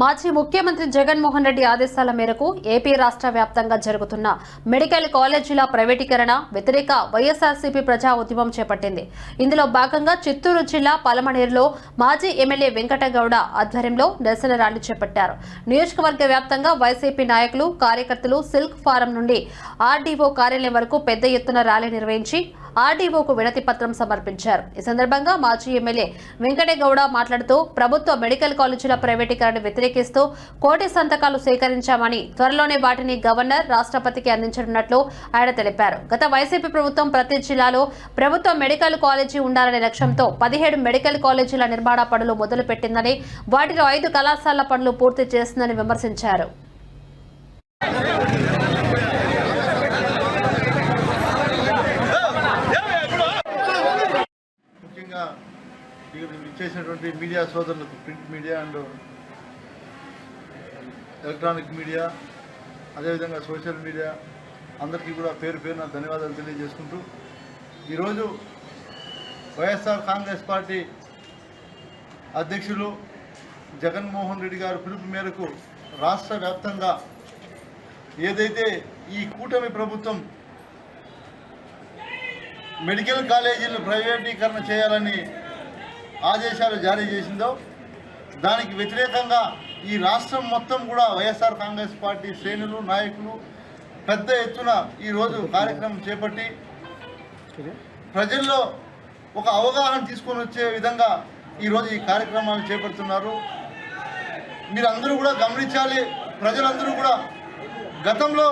మాజీ ముఖ్యమంత్రి జగన్మోహన్ రెడ్డి ఆదేశాల మేరకు ఏపీ రాష్ట్ర వ్యాప్తంగా జరుగుతున్న మెడికల్ కాలేజీల ప్రైవేటీకరణ వ్యతిరేక వైఎస్ఆర్సీపీ ప్రజా ఉద్యమం చేపట్టింది. ఇందులో భాగంగా చిత్తూరు జిల్లా పలమనేరులో మాజీ ఎమ్మెల్యే వెంకటగౌడ ఆధ్వర్యంలో నిరసన ర్యాలీ చేపట్టారు. నియోజకవర్గ వ్యాప్తంగా వైసీపీ నాయకులు కార్యకర్తలు సిల్క్ ఫారం నుండి ఆర్డీఓ కార్యాలయం వరకు పెద్ద ఎత్తున ర్యాలీ నిర్వహించి ఆర్డీఓకు వినతి పత్రం సమర్పించారు. ఈ సందర్భంగా మాజీ ఎమ్మెల్యే వెంకటేగౌడ మాట్లాడుతూ ప్రభుత్వ మెడికల్ కాలేజీల ప్రైవేటీకరణ వ్యతిరేకిస్తూ కోటి సంతకాలు సేకరించామని త్వరలోనే వాటిని గవర్నర్ రాష్ట్రపతికి అందించనున్నట్లు ఆయన తెలిపారు. గత వైసీపీ ప్రభుత్వం ప్రతి జిల్లాలో ప్రభుత్వ మెడికల్ కాలేజీ ఉండాలనే లక్ష్యంతో పదిహేడు మెడికల్ కాలేజీల నిర్మాణ పనులు మొదలుపెట్టిందని వాటిలో ఐదు కళాశాల పనులు పూర్తి చేస్తుందని విమర్శించారు. ముఖ్యంగా ఇక్కడ ఇచ్చేసినటువంటి మీడియా సోదరులకు print media and electronic media అదేవిధంగా సోషల్ మీడియా అందరికీ కూడా పేరు పేరున ధన్యవాదాలు తెలియజేసుకుంటూ ఈరోజు వైఎస్ఆర్ కాంగ్రెస్ పార్టీ అధ్యక్షులు జగన్మోహన్ రెడ్డి గారు పిలుపు మేరకు రాష్ట్ర వ్యాప్తంగా ఏదైతే ఈ కూటమి ప్రభుత్వం మెడికల్ కాలేజీలు ప్రైవేటీకరణ చేయాలని ఆదేశాలు జారీ చేసిందో దానికి వ్యతిరేకంగా ఈ రాష్ట్రం మొత్తం కూడా వైఎస్ఆర్ కాంగ్రెస్ పార్టీ శ్రేణులు నాయకులు పెద్ద ఎత్తున ఈరోజు కార్యక్రమం చేపట్టి ప్రజల్లో ఒక అవగాహన తీసుకొని వచ్చే విధంగా ఈరోజు ఈ కార్యక్రమాలు చేపడుతున్నారు. మీరందరూ కూడా గమనించాలి ప్రజలందరూ కూడా గతంలో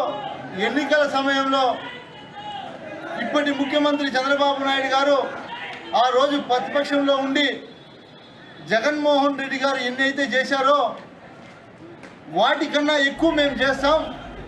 ఎన్నికల సమయంలో ఇప్పటి ముఖ్యమంత్రి చంద్రబాబు నాయుడు గారు ఆ రోజు ప్రతిపక్షంలో ఉండి జగన్మోహన్ రెడ్డి గారు ఎన్ని అయితే చేశారో వాటికన్నా ఎక్కువ మేము చేస్తాం.